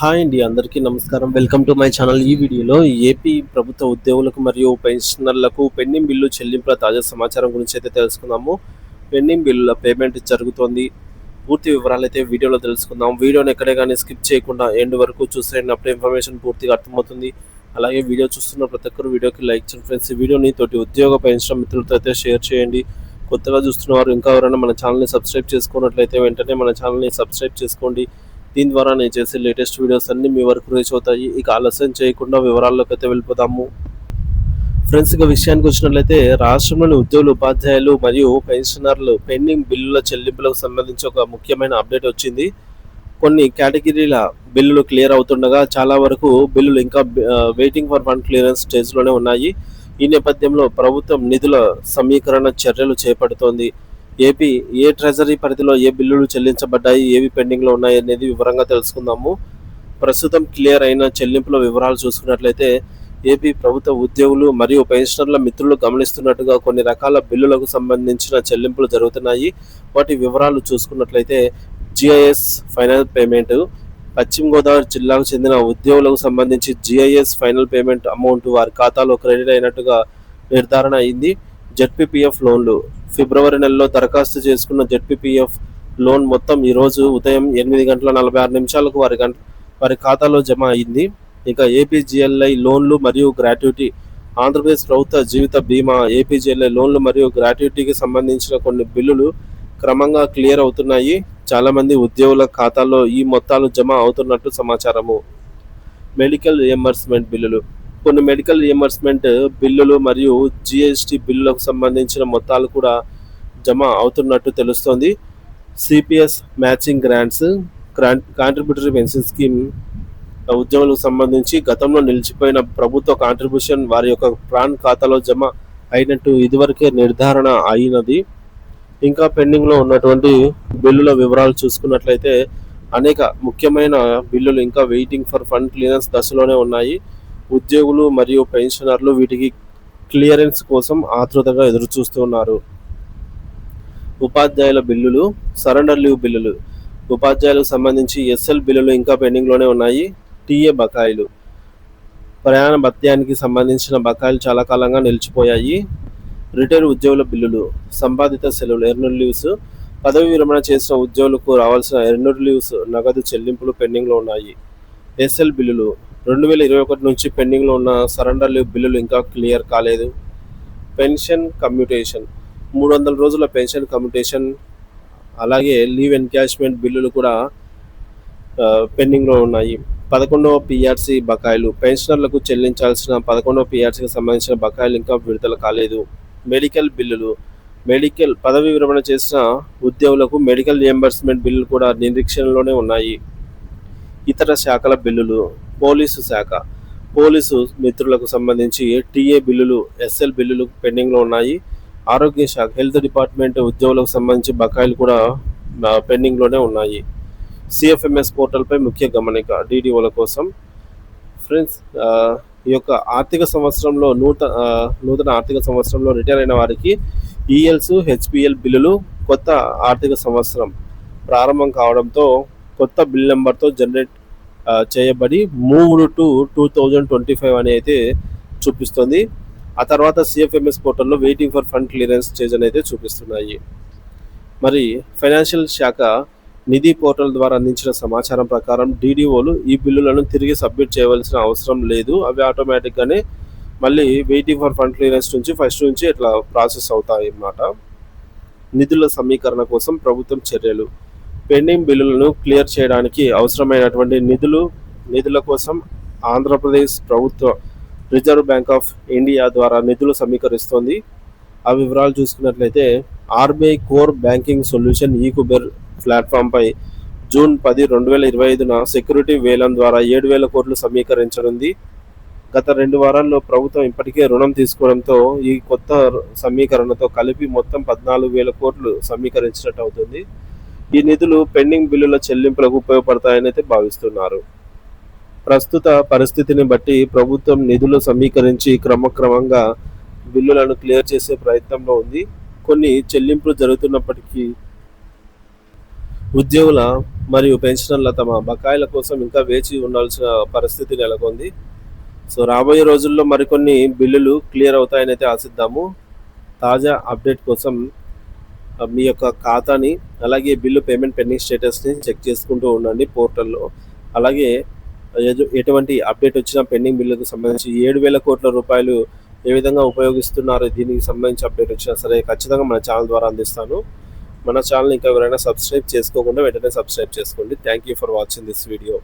Hi అండి అందరికీ నమస్కారం. Welcome to my channel. ఈ వీడియోలో ఏపీ ప్రభుత్వ ఉద్యోగులకు మరియు పెన్షనర్లకు పెండింగ్ బిల్లు చెల్లింపుల తాజా సమాచారం గురించి అయితే తెలుసుకుందాము. పెండింగ్ బిల్లుల పేమెంట్ జరుగుతోంది. పూర్తి వివరాలు అయితే వీడియోలో తెలుసుకుందాం. వీడియోని ఎక్కడే కానీ స్కిప్ చేయకుండా ఎండ్ వరకు చూసేయండి. అప్పుడు ఇన్ఫర్మేషన్ పూర్తిగా అర్థమవుతుంది. అలాగే వీడియో చూస్తున్న ప్రతి ఒక్కరు వీడియోకి లైక్ చేయండి ఫ్రెండ్స్. ఈ వీడియోని తోటి ఉద్యోగ పెన్షన్ మిత్రులతో అయితే షేర్ చేయండి. కొత్తగా చూస్తున్న వారు ఇంకా ఎవరైనా మన ఛానల్ని సబ్స్క్రైబ్ చేసుకున్నట్లయితే వెంటనే మన ఛానల్ని సబ్స్క్రైబ్ చేసుకోండి. దీని ద్వారా నేను చేసే లేటెస్ట్ వీడియోస్ అన్నీ మీ వరకు రీచ్ అవుతాయి. ఇక ఆలస్యం చేయకుండా వివరాల్లోకి అయితే వెళ్ళిపోదాము. ఫ్రెండ్స్ ఇక విషయానికి వచ్చినట్లయితే రాష్ట్రంలోని ఉద్యోగులు ఉపాధ్యాయులు మరియు పెన్షనర్లు పెండింగ్ బిల్లుల చెల్లింపులకు సంబంధించి ఒక ముఖ్యమైన అప్డేట్ వచ్చింది. కొన్ని కేటగిరీల బిల్లులు క్లియర్ అవుతుండగా చాలా వరకు బిల్లులు ఇంకా వెయిటింగ్ ఫర్ ఫండ్ క్లియరెన్స్ స్టేజ్లోనే ఉన్నాయి. ఈ నేపథ్యంలో ప్రభుత్వం నిధుల సమీకరణ చర్యలు చేపడుతోంది. ఏపీ ఏ ట్రెజరీ పరిధిలో ఏ బిల్లులు చెల్లించబడ్డాయి ఏవి పెండింగ్లో ఉన్నాయి అనేది వివరంగా తెలుసుకుందాము. ప్రస్తుతం క్లియర్ అయిన చెల్లింపుల వివరాలు చూసుకున్నట్లయితే ఏపీ ప్రభుత్వ ఉద్యోగులు మరియు పెన్షనర్ల మిత్రులు గమనిస్తున్నట్టుగా కొన్ని రకాల బిల్లులకు సంబంధించిన చెల్లింపులు జరుగుతున్నాయి. వాటి వివరాలు చూసుకున్నట్లయితే జిఐఎస్ ఫైనల్ పేమెంట్ పశ్చిమ గోదావరి జిల్లాకు చెందిన ఉద్యోగులకు సంబంధించి జిఐఎస్ ఫైనల్ పేమెంట్ అమౌంట్ వారి ఖాతాలో క్రెడిట్ అయినట్టుగా నిర్ధారణ అయింది. జెడ్పీపీఎఫ్ లోన్లు. ఫిబ్రవరి నెలలో దరఖాస్తు చేసుకున్న జెడ్పీపీఎఫ్ లోన్ మొత్తం ఈరోజు ఉదయం ఎనిమిది గంటల నలభై ఆరు నిమిషాలకు వారి గంట వారి ఖాతాలో జమ అయింది. ఇక ఏపీజీఎల్ఐ లోన్లు మరియు గ్రాట్యుటీ ఆంధ్రప్రదేశ్ ప్రభుత్వ జీవిత బీమా ఏపీజీఎల్ఐ లోన్లు మరియు గ్రాట్యుటీకి సంబంధించిన కొన్ని బిల్లులు క్రమంగా క్లియర్ అవుతున్నాయి. చాలామంది ఉద్యోగుల ఖాతాల్లో ఈ మొత్తాలు జమ అవుతున్నట్టు సమాచారము. మెడికల్ రియంబర్స్మెంట్ బిల్లులు. కొన్ని మెడికల్ రియంబర్స్మెంట్ బిల్లులు మరియు జిఎస్టి బిల్లులకు సంబంధించిన మొత్తాలు కూడా జమ అవుతున్నట్టు తెలుస్తోంది. CPS matching grants contributory pension scheme ఉద్యమాలకు సంబంధించి గతంలో నిలిచిపోయిన ప్రభుత్వ కాంట్రిబ్యూషన్ వారి యొక్క ప్రాన్ ఖాతాలో జమ అయినట్టు ఇదివరకే నిర్ధారణ అయినది. ఇంకా పెండింగ్లో ఉన్నటువంటి బిల్లుల వివరాలు చూసుకున్నట్లయితే అనేక ముఖ్యమైన బిల్లులు ఇంకా వెయిటింగ్ ఫర్ ఫండ్ క్లియరెన్స్ దశలోనే ఉన్నాయి. ఉద్యోగులు మరియు పెన్షనర్లు వీటికి క్లియరెన్స్ కోసం ఆతృతగా ఎదురుచూస్తున్నారు. ఉపాధ్యాయుల బిల్లులు సరెండర్ లీవ్ బిల్లులు ఉపాధ్యాయులకు సంబంధించి ఎస్ఎల్ బిల్లులు ఇంకా పెండింగ్లోనే ఉన్నాయి. టీఏ బకాయిలు. ప్రయాణ భత్యానికి సంబంధించిన బకాయిలు చాలా కాలంగా నిలిచిపోయాయి. రిటైర్ ఉద్యోగుల బిల్లులు సంపాదిత సెలవులు ఎర్నూర్ లీవ్స్ పదవి విరమణ చేసిన ఉద్యోగులకు రావాల్సిన ఎర్నూర్ లీవ్స్ నగదు చెల్లింపులు పెండింగ్లో ఉన్నాయి. ఎస్ఎల్ బిల్లులు రెండు వేల ఇరవై ఒకటి నుంచి పెండింగ్లో ఉన్న సరెండర్ లీవ్ బిల్లులు ఇంకా క్లియర్ కాలేదు. Pension commutation. మూడు వందల రోజుల పెన్షన్ కమ్యూటేషన్ అలాగే లీవ్ ఎన్కాష్మెంట్ బిల్లులు కూడా పెండింగ్లో ఉన్నాయి. పదకొండవ పిఆర్సీ బకాయిలు. పెన్షనర్లకు చెల్లించాల్సిన పదకొండవ పిఆర్సీకి సంబంధించిన బకాయిలు ఇంకా విడుదల కాలేదు. మెడికల్ బిల్లులు. మెడికల్ పదవి విరమణ చేసిన ఉద్యోగులకు మెడికల్ రియంబర్స్మెంట్ బిల్లులు కూడా నిరీక్షణలోనే ఉన్నాయి. ఇతర శాఖల బిల్లులు. పోలీసు శాఖ. పోలీసు మిత్రులకు సంబంధించి టీఏ బిల్లులు ఎస్ఎల్ బిల్లులు పెండింగ్లో ఉన్నాయి. ఆరోగ్య శాఖ హెల్త్ డిపార్ట్మెంట్ ఉద్యోగులకు సంబంధించి బకాయిలు కూడా పెండింగ్లోనే ఉన్నాయి. సిఎఫ్ఎంఎస్ పోర్టల్పై ముఖ్య గమనిక డీడీఓల కోసం. ఫ్రెండ్స్ ఈ యొక్క ఆర్థిక సంవత్సరంలో నూతన నూతన ఆర్థిక సంవత్సరంలో రిటైర్ అయిన వారికి ఈఎల్స్ హెచ్పిఎల్ బిల్లులు కొత్త ఆర్థిక సంవత్సరం ప్రారంభం కావడంతో కొత్త బిల్ నెంబర్తో జనరేట్ చేయబడి మూడు to two thousand twenty five అని అయితే చూపిస్తుంది. ఆ తర్వాత సిఎఫ్ఎంఎస్ పోర్టల్లో waiting for fund clearance stage అని అయితే చూపిస్తున్నాయి. మరి ఫైనాన్షియల్ శాఖ నిధి పోర్టల్ ద్వారా అందించిన సమాచారం ప్రకారం డీడీఓలు ఈ బిల్లులను తిరిగి సబ్మిట్ చేయవలసిన అవసరం లేదు. అవి ఆటోమేటిక్గానే మళ్ళీ వెయిటింగ్ ఫర్ ఫండ్ క్లియరెన్స్ నుంచి ఫస్ట్ నుంచి ఇట్లా ప్రాసెస్ అవుతాయి అన్నమాట. నిధుల సమీకరణ కోసం ప్రభుత్వం చర్యలు. పెండింగ్ బిల్లులను క్లియర్ చేయడానికి అవసరమైనటువంటి నిధులు నిధుల కోసం ఆంధ్రప్రదేశ్ ప్రభుత్వ రిజర్వ్ బ్యాంక్ ఆఫ్ ఇండియా ద్వారా నిధులు సమీకరిస్తోంది. ఆ వివరాలు చూసుకున్నట్లయితే ఆర్బీఐ కోర్ బ్యాంకింగ్ సొల్యూషన్ ఈ కుబెర్ ప్లాట్ఫామ్పై జూన్ పది రెండు వేల ఇరవై ఐదున సెక్యూరిటీ వేలం ద్వారా ఏడు వేల కోట్లు సమీకరించనుంది. గత రెండు వారాల్లో ప్రభుత్వం ఇప్పటికే రుణం తీసుకోవడంతో ఈ కొత్త సమీకరణతో కలిపి మొత్తం పద్నాలుగు వేల కోట్లు సమీకరించినట్టు అవుతుంది. ఈ నిధులు పెండింగ్ బిల్లుల చెల్లింపులకు ఉపయోగపడతాయని అయితే భావిస్తున్నారు. ప్రస్తుత పరిస్థితిని బట్టి ప్రభుత్వం నిధులు సమీకరించి క్రమక్రమంగా బిల్లులను క్లియర్ చేసే ప్రయత్నంలో ఉంది. కొన్ని చెల్లింపులు జరుగుతున్నప్పటికీ ఉద్యోగుల మరియు పెన్షనర్ల తమ బకాయిల కోసం ఇంకా వేచి ఉండాల్సిన పరిస్థితి నెలకొంది. సో రాబోయే రోజుల్లో మరికొన్ని బిల్లులు క్లియర్ అవుతాయని అయితే ఆశిద్దాము. తాజా అప్డేట్ కోసం మీ యొక్క ఖాతాని అలాగే బిల్లు పేమెంట్ పెండింగ్ స్టేటస్ని చెక్ చేసుకుంటూ ఉండండి పోర్టల్లో. అలాగే ఎటువంటి అప్డేట్ వచ్చినా పెండింగ్ బిల్లుకు సంబంధించి ఏడు వేల కోట్ల రూపాయలు ఏ విధంగా ఉపయోగిస్తున్నారు దీనికి సంబంధించి అప్డేట్ వచ్చినా సరే ఖచ్చితంగా మన ఛానల్ ద్వారా అందిస్తాను. మన ఛానల్ ఇంకా ఎవరైనా సబ్స్క్రైబ్ చేసుకోకుండా వెంటనే సబ్స్క్రైబ్ చేసుకోండి. Thank you for watching this video.